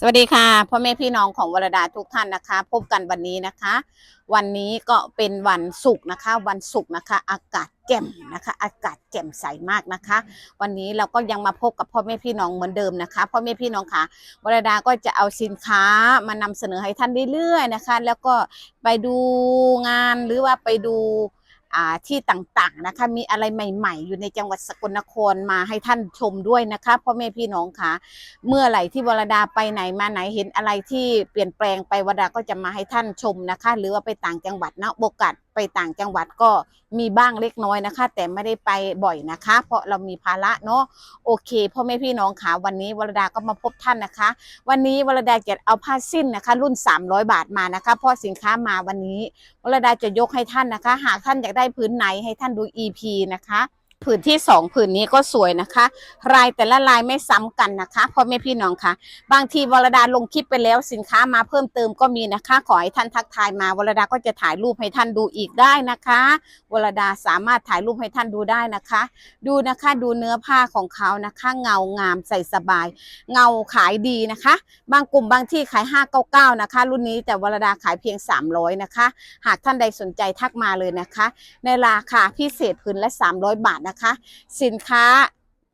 สวัสดีค่ะพ่อแม่พี่น้องของวรดาทุกท่านนะคะ พบกันวันนี้นะคะ วันนี้ก็เป็นวันศุกร์นะคะ วันศุกร์นะคะ อากาศแจ่มนะคะ อากาศแจ่มใสมากนะคะ วันนี้เราก็ยังมาพบกับพ่อแม่พี่น้องเหมือนเดิมนะคะพ่อแม่พี่น้องค่ะวรดาก็จะเอาสินค้ามานำเสนอให้ท่านเรื่อยๆนะคะ แล้วก็ไปดูงานหรือว่าไปดู ที่ต่างๆนะคะ มีอะไรใหม่ ๆ อยู่ในจังหวัดสกลนครมาให้ท่านชมด้วยนะคะพ่อแม่พี่น้องค่ะเมื่อไหร่ที่วรดาไปไหนมาไหนเห็นอะไรที่เปลี่ยนแปลงไปวรดาก็จะมาให้ท่านชมนะคะ หรือว่าไปต่างจังหวัดนะโอกาส ไปต่างจังหวัดก็มีบ้างเล็กน้อยนะคะ แต่ไม่ได้ไปบ่อยนะคะ เพราะเรามีภาระเนาะโอเคพ่อแม่พี่น้องค่ะวันนี้วรดาก็มาพบท่านนะคะ วันนี้วรดาเก็บเอาผ้าสิ้นนะคะ รุ่น 300 บาทมานะคะเพราะสินค้ามาวันนี้วรดาจะยกให้ท่านนะคะ หากท่านอยากได้พื้นไหนให้ท่านดู EP นะคะ ผืนที่สองผืนนี้ก็สวยนะคะ ลายแต่ละลายไม่ซ้ำกันนะคะพ่อแม่พี่น้องคะบางทีวรดาลงคลิปไปแล้วสินค้ามาเพิ่มเติมก็มีนะคะ ขอให้ท่านทักทายมาวรดาก็จะถ่ายรูปให้ท่านดูอีกได้นะคะ วรดาสามารถถ่ายรูปให้ท่านดูได้นะคะ ดูนะคะดูเนื้อผ้าของเขานะคะ เงางามใส่สบาย เงาขายดีนะคะ บางกลุ่มบางที่ขาย 599 นะคะ รุ่นนี้แต่วรดาขายเพียง 300 นะคะ หากท่านใดสนใจทักมาเลยนะคะ ในราคาพิเศษพื้นละ 300 บาทนะคะ สินค้า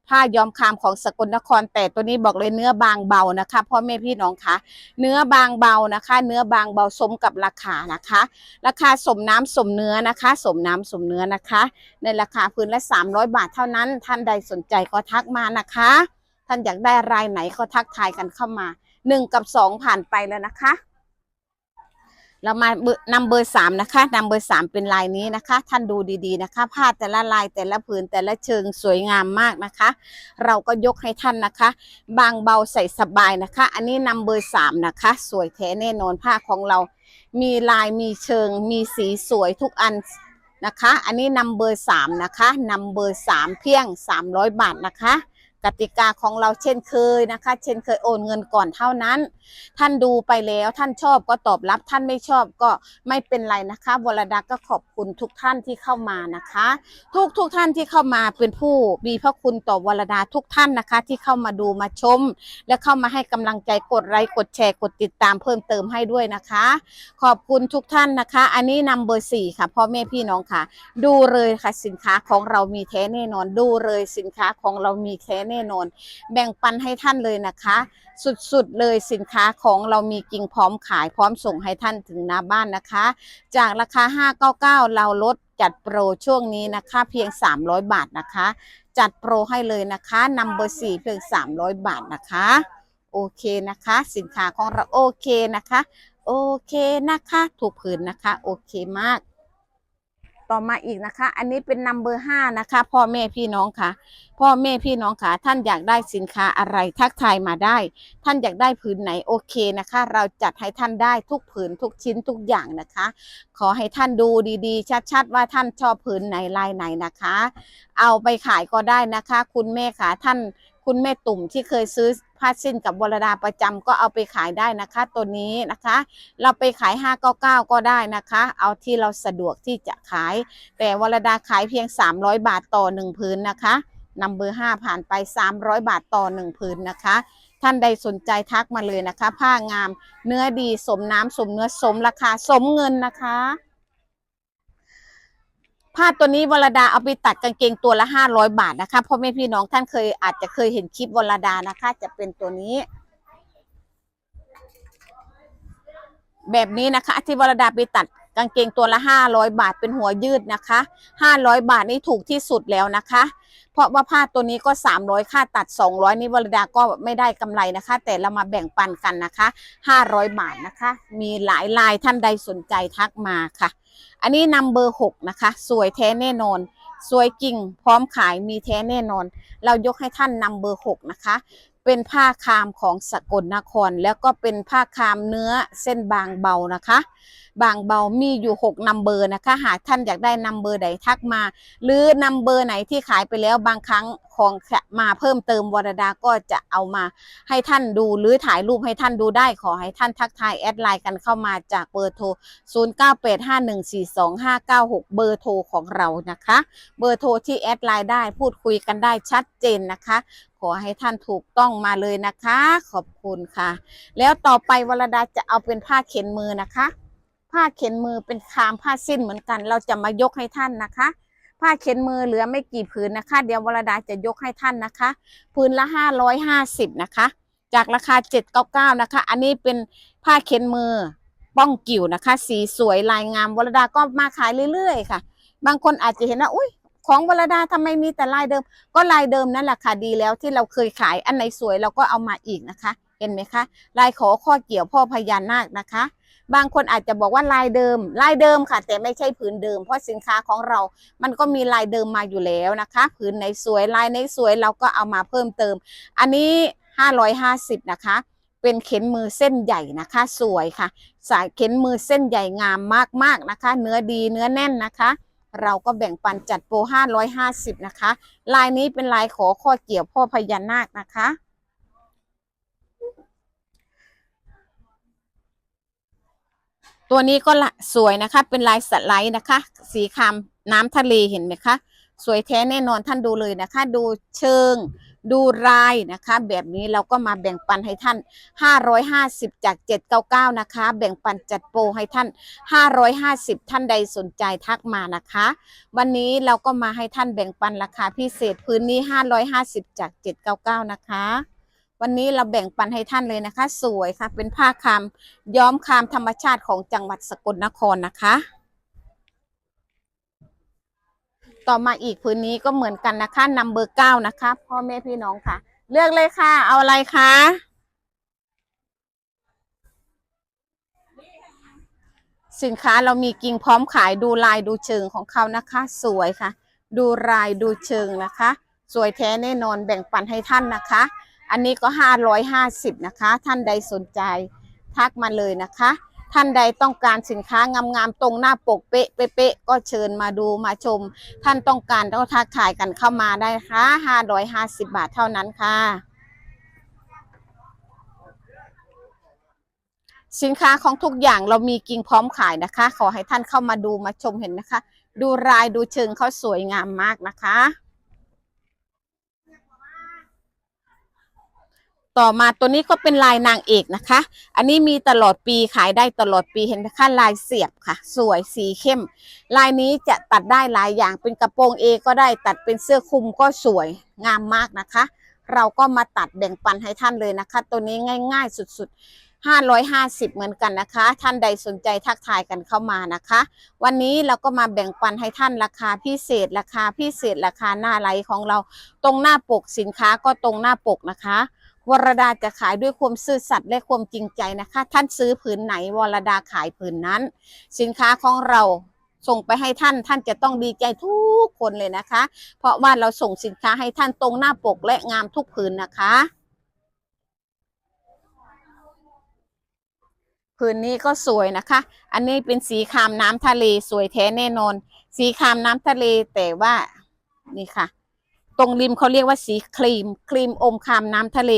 ผ้าย้อมคามของสกลนครแต่ตัวนี้บอกเลยเนื้อบางเบานะคะพ่อแม่พี่น้องคะเนื้อบางเบานะคะ เนื้อบางเบาสมกับราคานะคะ ราคาสมน้ำสมเนื้อนะคะ สมน้ำสมเนื้อนะคะ ในราคาพื้นละ 300 บาทเท่านั้น ท่านใดสนใจก็ทักมานะคะ ท่านอยากได้รายไหนก็ทักทายกันเข้ามาหนึ่งกับสองผ่านไปแล้วนะคะ เรามาเบอร์นำเบอร์สามนะคะนำเบอร์สามเป็นลายนี้นะคะ ท่านดูดีๆนะคะ ผ้าแต่ละลายแต่ละผืนแต่ละเชิงสวยงามมากนะคะ เราก็ยกให้ท่านนะคะ บางเบาใส่สบายนะคะ อันนี้นำเบอร์สามนะคะ สวยแท้แน่นอนผ้าของเรา มีลายมีเชิง มีสีสวยทุกอันนะคะ อันนี้นำเบอร์สามนะคะนำเบอร์สามเพียง300บาทนะคะ กติกาของเราเช่นเคยนะคะ เช่นเคยโอนเงินก่อนเท่านั้น ท่านดูไปแล้วท่านชอบก็ตอบรับ ท่านไม่ชอบก็ไม่เป็นไรนะคะวรดาก็ขอบคุณทุกท่านที่เข้ามานะคะ ทุกทุกท่านที่เข้ามาเป็นผู้มีพระคุณต่อวรดาทุกท่านนะคะ ที่เข้ามาดูมาชม และเข้ามาให้กำลังใจกดไลค์กดแชร์กดติดตามเพิ่มเติมให้ด้วยนะคะ ขอบคุณทุกท่านนะคะ อันนี้นำเบอร์สี่ค่ะพ่อแม่พี่น้องค่ะ ดูเลยค่ะสินค้าของเรามีแท้แน่นอนดูเลยสินค้าของเรามีแท้แน่นอน แบ่งปันให้ท่านเลยนะคะ สุดๆเลยสินค้าของเรามีกิ่งพร้อมขายพร้อมส่งให้ท่านถึงหน้าบ้านนะคะ จากราคา 599 เราลดจัดโปรช่วงนี้นะคะเพียง 300 บาทนะคะ จัดโปรให้เลยนะคะนำเบอร์สี่เพียง 300 บาทนะคะโอเคนะคะ สินค้าของเราโอเคนะคะ โอเคนะคะ ถูกผืนนะคะ โอเคมาก ต่อมาอีกนะคะ อันนี้เป็นนัมเบอร์ห้านะคะ พ่อแม่พี่น้องค่ะ พ่อแม่พี่น้องค่ะ ท่านอยากได้สินค้าอะไรทักทายมาได้ ท่านอยากได้ผืนไหนโอเคนะคะ เราจัดให้ท่านได้ทุกผืนทุกชิ้นทุกอย่างนะคะ ขอให้ท่านดูดีๆ ชัดๆ ว่าท่านชอบผืนไหนลายไหนนะคะ เอาไปขายก็ได้นะคะ คุณแม่ค่ะท่านคุณแม่ตุ่มที่เคยซื้อ ผ้าสิ้นกับวรดาประจำก็เอาไปขายได้นะคะ ตัวนี้นะคะ เราไปขาย 599 ก็ได้นะคะ เอาที่เราสะดวกที่จะขาย แต่วรดาขายเพียง 300 บาทต่อหนึ่งผืนนะคะนำเบอร์5ผ่านไป 300 บาทต่อหนึ่งผืนนะคะ ท่านใดสนใจทักมาเลยนะคะ ผ้างามเนื้อดีสมน้ำสมเนื้อสมราคาสมเงินนะคะ ผ้าตัวนี้วรดาเอาไปตัดกางเกงตัวละห้าร้อยบาทนะคะพ่อแม่พี่น้องท่านเคยอาจจะเคยเห็นคลิปวรดานะคะ จะเป็นตัวนี้ แบบนี้นะคะที่วรดาไปตัดกางเกงตัวละห้าร้อยบาทเป็นหัวยืดนะคะห้าร้อยบาทนี่ถูกที่สุดแล้วนะคะ เพราะว่าผ้าตัวนี้ก็ 300 ค่าตัด 200 นี่วรดาก็ไม่ได้กำไรนะคะ แต่เรามาแบ่งปันกันนะคะ 500 บาทนะคะ มีหลายลายท่านใดสนใจทักมาค่ะ อันนี้นำเบอร์ 6 นะคะ สวยแท้แน่นอน สวยจริง พร้อมขายมีแท้แน่นอน เรายกให้ท่านนำเบอร์ 6 นะคะ เป็นผ้าคามของสกลนคร แล้วก็เป็นผ้าคามเนื้อเส้นบางเบานะคะ บางเบามีอยู่6นัมเบอร์นะคะ หากท่านอยากได้นัมเบอร์ใดทักมา หรือนัมเบอร์ไหนที่ขายไปแล้วบางครั้งของมาเพิ่มเติมวรดาก็จะเอามาให้ท่านดูหรือถ่ายรูปให้ท่านดูได้ขอให้ท่านทักทายแอดไลน์กันเข้ามาจากเบอร์โทร 0985142596 เบอร์โทรของเรานะคะ เบอร์โทรที่แอดไลน์ได้พูดคุยกันได้ชัดเจนนะคะ อให้ท่านถูกต้องมาเลยนะคะ ขอบคุณค่ะ แล้วต่อไปวรดาจะเอาเป็นผ้าเข็นมือนะคะ ผ้าเข็นมือเป็นคามผ้าสิ้นเหมือนกัน เราจะมายกให้ท่านนะคะ ผ้าเข็นมือเหลือไม่กี่ผืนนะคะ เดี๋ยววรดาจะยกให้ท่านนะคะผืนละห้าร้อยห้าสิบนะคะ จากราคาเจ็ดเก้าเก้านะคะ อันนี้เป็นผ้าเข็นมือป้องกิ่วนะคะ สีสวยลายงามวรดาก็มาขายเรื่อยๆ ค่ะ บางคนอาจจะเห็นว่าอุ้ย ของวรดาทำไมมีแต่ลายเดิม ก็ลายเดิมนั่นแหละค่ะดีแล้วที่เราเคยขายอันไหนสวยเราก็เอามาอีกนะคะ เห็นไหมคะ ลายขอข้อเกี่ยวพ่อพญานาคนะคะ บางคนอาจจะบอกว่าลายเดิม ลายเดิมค่ะ แต่ไม่ใช่ผืนเดิม เพราะสินค้าของเรา มันก็มีลายเดิมมาอยู่แล้วนะคะ ผืนไหนสวยลายไหนสวยเราก็เอามาเพิ่มเติม อันนี้ 550 นะคะเป็นเข็นมือเส้นใหญ่นะคะ สวยค่ะ สายเข็นมือเส้นใหญ่งามมากๆนะคะ เนื้อดีเนื้อแน่นนะคะ เราก็แบ่งปันจัดโปร550 นะคะ ลายนี้เป็นลายขอข้อเกี่ยวพ่อพญานาคนะคะ ตัวนี้ก็สวยนะคะ เป็นลายสไลด์นะคะ สีคำน้ำทะเลเห็นไหมคะ สวยแท้แน่นอนท่านดูเลยนะคะ ดูเชิง ดูลายนะคะ แบบนี้เราก็มาแบ่งปันให้ท่าน 550 จาก 799 นะคะ แบ่งปันจัดโปรให้ท่าน 550 ท่านใดสนใจทักมานะคะ วันนี้เราก็มาให้ท่านแบ่งปันราคาพิเศษพื้นนี้ 550 จาก 799 นะคะ วันนี้เราแบ่งปันให้ท่านเลยนะคะ สวยค่ะ เป็นผ้าคามย้อมคามธรรมชาติของจังหวัดสกลนครนะคะ ต่อมาอีกพื้นนี้ก็เหมือนกันนะคะนัมเบอร์เก้านะคะ พ่อแม่พี่น้องค่ะ เลือกเลยค่ะ เอาอะไรคะสินค้าเรามีกิ่งพร้อมขายดูลายดูเชิงของเขานะคะ สวยค่ะ ดูลายดูเชิงนะคะ สวยแท้แน่นอนแบ่งปันให้ท่านนะคะ อันนี้ก็ห้าร้อยห้าสิบนะคะ ท่านใดสนใจ ทักมาเลยนะคะ ท่านใดต้องการสินค้างามๆตรงหน้าปกเป๊ะเป๊ะๆก็เชิญมาดูมาชม ท่านต้องการก็ทักทายกันเข้ามาได้ค่ะห้าร้อยห้าสิบบาทเท่านั้นค่ะสินค้าของทุกอย่างเรามีกิ่งพร้อมขายนะคะ ขอให้ท่านเข้ามาดูมาชมเห็นนะคะ ดูรายดูเชิงเขาสวยงามมากนะคะ ต่อมาตัวนี้ก็เป็นลายนางเอกนะคะ อันนี้มีตลอดปีขายได้ตลอดปีเห็นไหมคะลายเสียบค่ะ สวยสีเข้ม ลายนี้จะตัดได้หลายอย่างเป็นกระโปรงเอก็ได้ตัดเป็นเสื้อคลุมก็สวยงามมากนะคะ เราก็มาตัดแบ่งปันให้ท่านเลยนะคะ ตัวนี้ง่าย ๆ สุดๆ550 เหมือนกันนะคะ ท่านใดสนใจทักทายกันเข้ามานะคะ วันนี้เราก็มาแบ่งปันให้ท่านราคาพิเศษ ราคาพิเศษราคาหน้าไลของเรา ตรงหน้าปกสินค้าก็ตรงหน้าปกนะคะ วรดาจะขายด้วยความซื่อสัตย์และความจริงใจนะคะ ท่านซื้อผืนไหนวรดาขายผืนนั้น สินค้าของเราส่งไปให้ท่านท่านจะต้องดีใจทุกคนเลยนะคะ เพราะว่าเราส่งสินค้าให้ท่านตรงหน้าปกและงามทุกผืนนะคะ ผืนนี้ก็สวยนะคะ อันนี้เป็นสีครามน้ำทะเลสวยแท้แน่นอน สีครามน้ำทะเลแต่ว่านี่ค่ะ ตรงริมเขาเรียกว่าสีครีม ครีมอมคามน้ำทะเล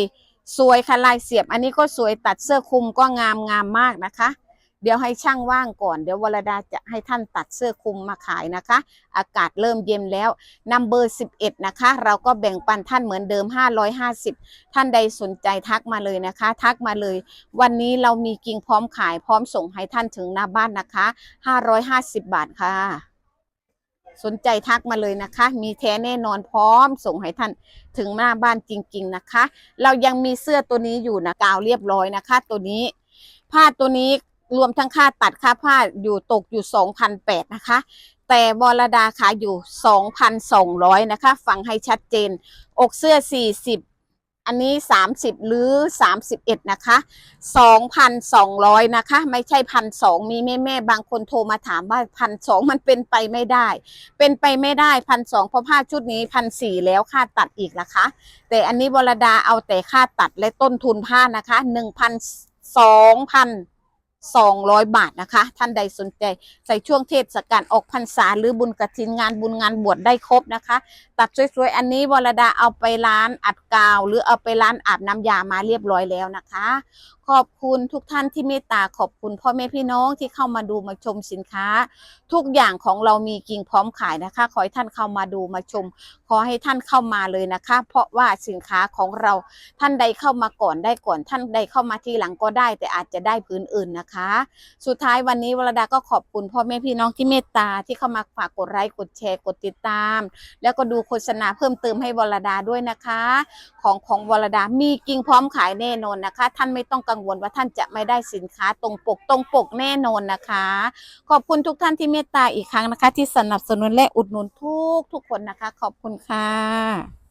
สวยค่ะลายเสียบ อันนี้ก็สวยตัดเสื้อคลุมก็งามงามมากนะคะ เดี๋ยวให้ช่างว่างก่อน เดี๋ยววรดาจะให้ท่านตัดเสื้อคลุมมาขายนะคะ อากาศเริ่มเย็นแล้วนัมเบอร์ 11 นะคะ เราก็แบ่งปันท่านเหมือนเดิม 550 ท่านใดสนใจทักมาเลยนะคะ ทักมาเลย วันนี้เรามีกิ่งพร้อมขายพร้อมส่งให้ท่านถึงหน้าบ้านนะคะ 550 บาทค่ะ สนใจทักมาเลยนะคะ มีแท้แน่นอนพร้อม ส่งให้ท่านถึงหน้าบ้านจริง ๆนะคะ เรายังมีเสื้อตัวนี้อยู่นะกาวเรียบร้อยนะคะ ตัวนี้ ผ้าตัวนี้รวมทั้งค่าตัดค่าผ้าอยู่ตกอยู่2,008นะคะ แต่บรดาขายอยู่ 2,200 นะคะ ฟังให้ชัดเจน อกเสื้อ 40 อันนี้ 30 หรือ 31 นะคะ 2,200 นะคะ ไม่ใช่พันสองมีแม่แม่บางคนโทรมาถามว่าพันสองมันเป็นไปไม่ได้ เป็นไปไม่ได้พันสองเพราะผ้าชุดนี้พันสี่แล้วค่าตัดอีกนะคะ แต่อันนี้บรดาเอาแต่ค่าตัดและต้นทุนผ้านะคะหนึ่ งพันสองร้อยบาทนะคะ ท่านใดสนใจใส่ช่วงเทศกาลออกพรรษาหรือบุญกระถินงานบุญงานบวชได้ครบนะคะ ตัดสวยๆ อันนี้วรดาเอาไปร้านอัดกาว หรือเอาไปร้านอาบน้ำยามาเรียบร้อยแล้วนะคะ ขอบคุณทุกท่านที่เมตตาขอบคุณพ่อแม่พี่น้องที่เข้ามาดูมาชมสินค้า ทุกอย่างของเรามีกิ่งพร้อมขายนะคะ ขอให้ท่านเข้ามาดูมาชม ขอให้ท่านเข้ามาเลยนะคะ เพราะว่าสินค้าของเราท่านใดเข้ามาก่อนได้ก่อน ท่านใดเข้ามาทีหลังก็ได้ แต่อาจจะได้พื้นอื่นนะคะ สุดท้ายวันนี้วรดาก็ขอบคุณพ่อแม่พี่น้องที่เมตตาที่เข้ามาฝากกดไลค์กดแชร์กดติดตาม แล้วก็ดูโฆษณาเพิ่มเติมให้วรดาด้วยนะคะ ของของวรดามีกิ่งพร้อมขายแน่นอนนะคะ ท่านไม่ต้องกังงวลว่าท่านจะไม่ได้สินค้าตรงปกตรงปกแน่นอนนะคะ ขอบคุณทุกท่านที่เมตตาอีกครั้งนะคะ ที่สนับสนุนและอุดหนุนทุกทุกคนนะคะ ขอบคุณค่ะ